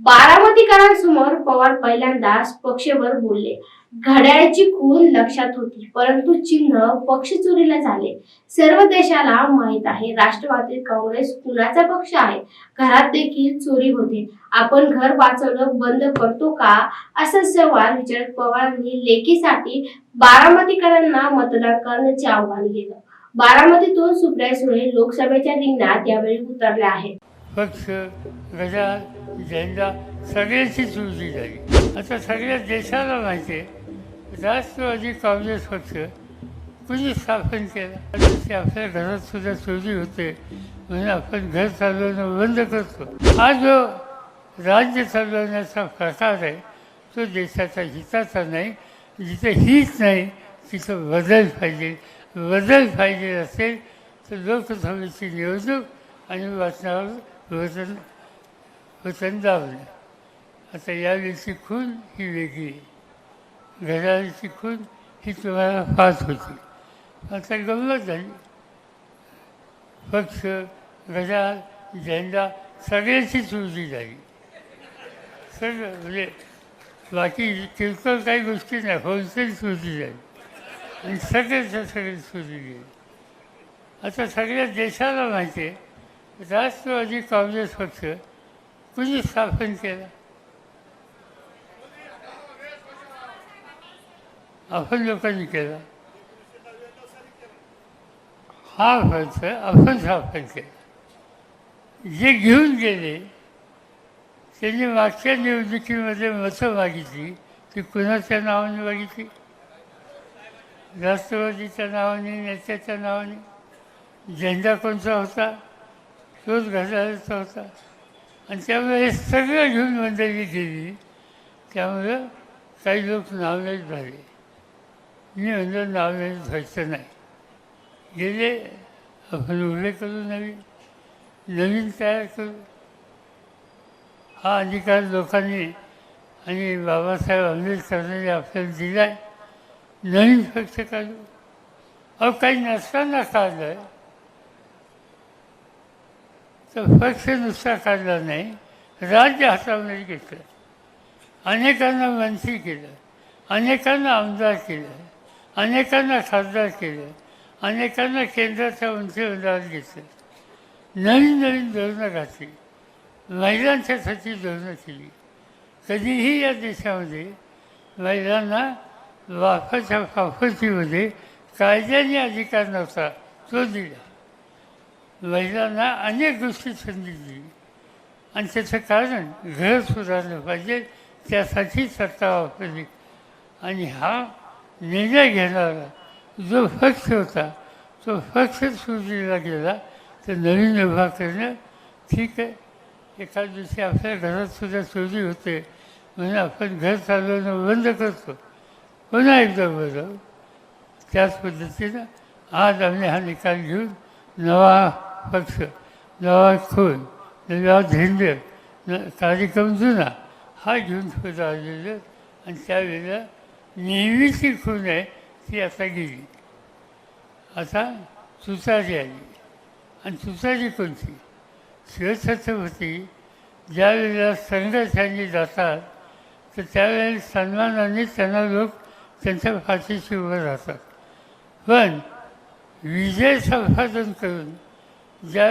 बारामतीकरांसमोर पवार पहिल्यांदाच पक्षावर बोलले. घड्याळची खून लक्षात होती परंतु चिन्ह पक्ष चोरीला झाले. सर्व देशाला माहीत आहे राष्ट्रवादी काँग्रेस कुणाचा पक्ष आहे? घरात देखील चोरी होते. आपण घर वाचवणं बंद करतो का? असा सवाल विचारत पवारांनी लेखीसाठी बारामतीकरांना मतदान करण्याचे आव्हान केलं. बारामतीतून सुप्रिया सुळे लोकसभेच्या रिंगणात यावेळी उतरल्या आहेत. पक्ष गजा झेंडा सगळ्याची चोरी झाली आता सगळ्या देशाला माहिती आहे राष्ट्रवादी काँग्रेस पक्ष कुणी स्थापन केला? ते आपल्या घरात सुद्धा चोरी होते म्हणून आपण घर चालवणं बंद करतो. हा जो राज्य चालवण्याचा प्रकार आहे तो देशाच्या हिताचा नाही जिथे हित नाही तिथं बदल पाहिजे. बदल पाहिजे असेल तर लोकसभेची निवडणूक आणि वाचनावर वतन वचन दाबलं आता यावेळीची खून ही वेगळी. आहे घड्याळाची खून ही तुम्हाला फास होती. आता गंमत झाली. पक्ष घड्याळ झेंडा सगळ्याची चुरती झाली. सगळं म्हणजे बाकी किरकोळ काही गोष्टी नाही होलसेल चुरती झाली. आणि सगळ्याच्या सगळी सुरू गेली आता सगळ्या देशाला माहिती आहे राष्ट्रवादी काँग्रेस पक्ष कुणी स्थापन केला? आपण लोकांनी केला. हा पक्ष आपण स्थापन केला. जे घेऊन गेले त्यांनी मागच्या निवडणुकीमध्ये मतं मागितली. ती कुणाच्या नावाने मागितली? राष्ट्रवादीच्या नावाने नेत्याच्या नावाने? झेंडा कोणता होता? तोच घालायचा होता. आणि त्यामुळे सगळं घेऊन मंडळी गेली. त्यामुळं काही लोक नावलेच झाले मी म्हणलं नावलेच व्हायचं नाही. गेले आपण उभे करू नवीन. नवीन तयार करू. हा अधिकार लोकांनी आणि बाबासाहेब आंबेडकरांनी आपल्याला दिला आहे नवीन पक्ष काढू. अहो काही नसताना काढलं. आहे तर पक्ष नुसता काढला नाही राज्य हातामध्ये घेतलं. अनेकांना मंत्री केलं अनेकांना आमदार केलं अनेकांना खासदार केलं अनेकांना केंद्राच्या मंत्रिमंडळात घेतलं. नवीन नवीन धोरणं घातली महिलांच्यासाठी धोरणं केली. कधीही या देशामध्ये महिलांना वाफाच्या फाफतीमध्ये कायद्याने अधिकार नव्हता तो दिला. महिलांना अनेक गोष्टी संधी दिली. आणि त्याचं कारण घर सुधारलं पाहिजे त्यासाठी सत्ता वापरली. आणि हा निर्णय घेणारा जो पक्ष होता तो पक्ष सुधीला गेला तर नवीन उभा करणं ठीक आहे. एका दिवशी आपल्या घरात सुद्धा चोरी होते म्हणून आपण घर चालवणं बंद करतो. पुन्हा एकदा बरं त्याच पद्धतीनं आज आम्ही हा निकाल घेऊन नवा पक्ष. नवा खून. नवा झेंड न कार्यक्रम जुना. हा घेऊन पुढे आलेलं आणि त्यावेळेला नेहमीची खून आहे ती आता गेली. आता तुतारी आली. आणि तुतारी कोणती? शिवछत्रपती ज्या वेळेला संघर्षांनी जातात तर त्यावेळेला सन्मानाने त्यांना लोक त्यांच्या फाशीशी उभं राहतात. पण विजय संपादन करून ज्या